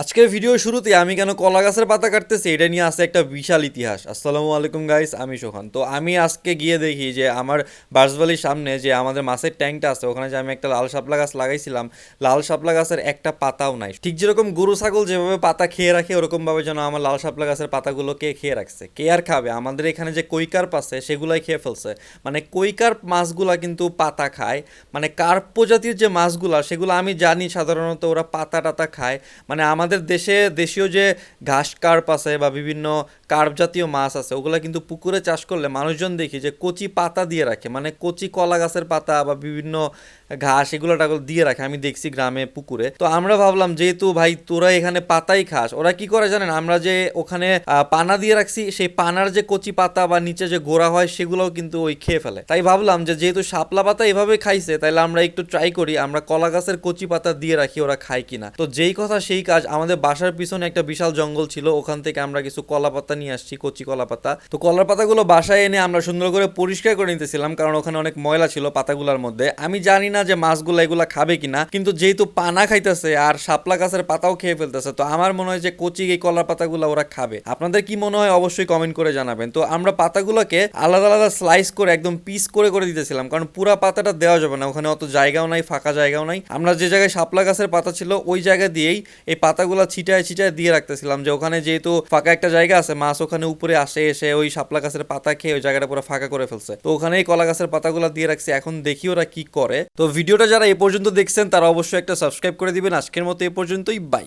আজকের ভিডিও শুরুতে আমি কেন কলা গাছের পাতা কাটতেছি, এটা নিয়ে আছে একটা বিশাল ইতিহাস। আসসালামু আলাইকুম গাইস আমি সোহান। তো আমি আজকে গিয়ে দেখি যে আমার বার্সবালির সামনে যে আমাদের মাছের ট্যাঙ্কটা আছে, ওখানে যে আমি একটা লাল শাপলা গাছ লাগাইছিলাম, লাল শাপলা গাছের একটা পাতাও নাই। ঠিক যেরকম গরু, ছাগল যেভাবে পাতা খেয়ে রাখে, ওরকমভাবে যেন আমার লাল শাপলা গাছের পাতাগুলোকে খেয়ে রাখছে? কে আর খাবে? আমাদের এখানে যে কৈকার্প আছে, সেগুলাই খেয়ে ফেলছে। মানে কৈকার্প মাছগুলা কিন্তু পাতা খায়। মানে কার্প প্রজাতির যে মাছগুলা, সেগুলো আমি জানি সাধারণত ওরা পাতা টাতা খায়। মানে আমাদের দেশে দেশীয় যে ঘাস কার্প আছে বা বিভিন্ন কার্প জাতীয় মাছ আছে, ওগুলা কিন্তু পুকুরে চাষ করলে মানুষজন দেখি যে কচি পাতা দিয়ে রাখে। মানে কচি কলা গাছের পাতা বা বিভিন্ন ঘাস এগুলো দিয়ে রাখে। আমি দেখছি গ্রামে পুকুরে। তো আমরা ভাবলাম, যেহেতু ভাই তোরা এখানে পাতাই খাস, ওরা কি করে জানেন? আমরা যে ওখানে পানা দিয়ে রাখছি, সেই পানার যে কচি পাতা বা নিচে যে গোড়া হয়, সেগুলোও কিন্তু ওই খেয়ে ফেলে। তাই ভাবলাম যে যেহেতু শাপলা পাতা এভাবে খাইছে, তাইলে আমরা একটু ট্রাই করি, আমরা কলা গাছের কচি পাতা দিয়ে রাখি, ওরা খায় কিনা। তো যেই কথা সেই কাজ আমাদের বাসার পিছনে একটা বিশাল জঙ্গল ছিল, ওখান থেকে আমরা কিছু কলা পাতা নিয়ে আসছি, কচি কলা পাতা তো কলার পাতাগুলো বাসায় এনে আমরা সুন্দর করে পরিষ্কার করে নিতেছিলাম, কারণ ওখানে অনেক ময়লা ছিল পাতাগুলোর মধ্যে। আমি জানি না যে মাছগুলো এগুলা খাবে কিনা, কিন্তু যেহেতু পানা খাইতেছে আর শাপলা গাছের পাতাও খেয়ে ফেলতেছে, তো আমার মনে হয় যে কচি এই কলার পাতাগুলো ওরা খাবে। আপনাদের কি মনে হয় অবশ্যই কমেন্ট করে জানাবেন। তো আমরা পাতাগুলোকে আলাদা আলাদা স্লাইস করে একদম পিস করে করে দিতেছিলাম, কারণ পুরা পাতাটা দেওয়া যাবে না, ওখানে অত জায়গাও নাই, ফাঁকা জায়গাও নাই। আমরা যে জায়গায় শাপলা গাছের পাতা ছিল, ওই জায়গা দিয়েই এই পাতাগুলো ছিটায় ছিটায় দিয়ে রাখতেছিলাম যে ওখানে যেহেতু ফাঁকা একটা জায়গা আছে, মাছ ওখানে উপরে আসে, এসে ওই শাপলা গাছের পাতা খেয়ে ওই জায়গাটা পুরো ফাঁকা করে ফেলছে। তো ওখানেই কলা গাছের পাতাগুলো দিয়ে রাখছে, এখন দেখি ওরা কি করে। তো ভিডিওটা যারা এ পর্যন্ত দেখছেন, তারা অবশ্যই একটা সাবস্ক্রাইব করে দিবেন। আজকের মতো এ পর্যন্তই বাই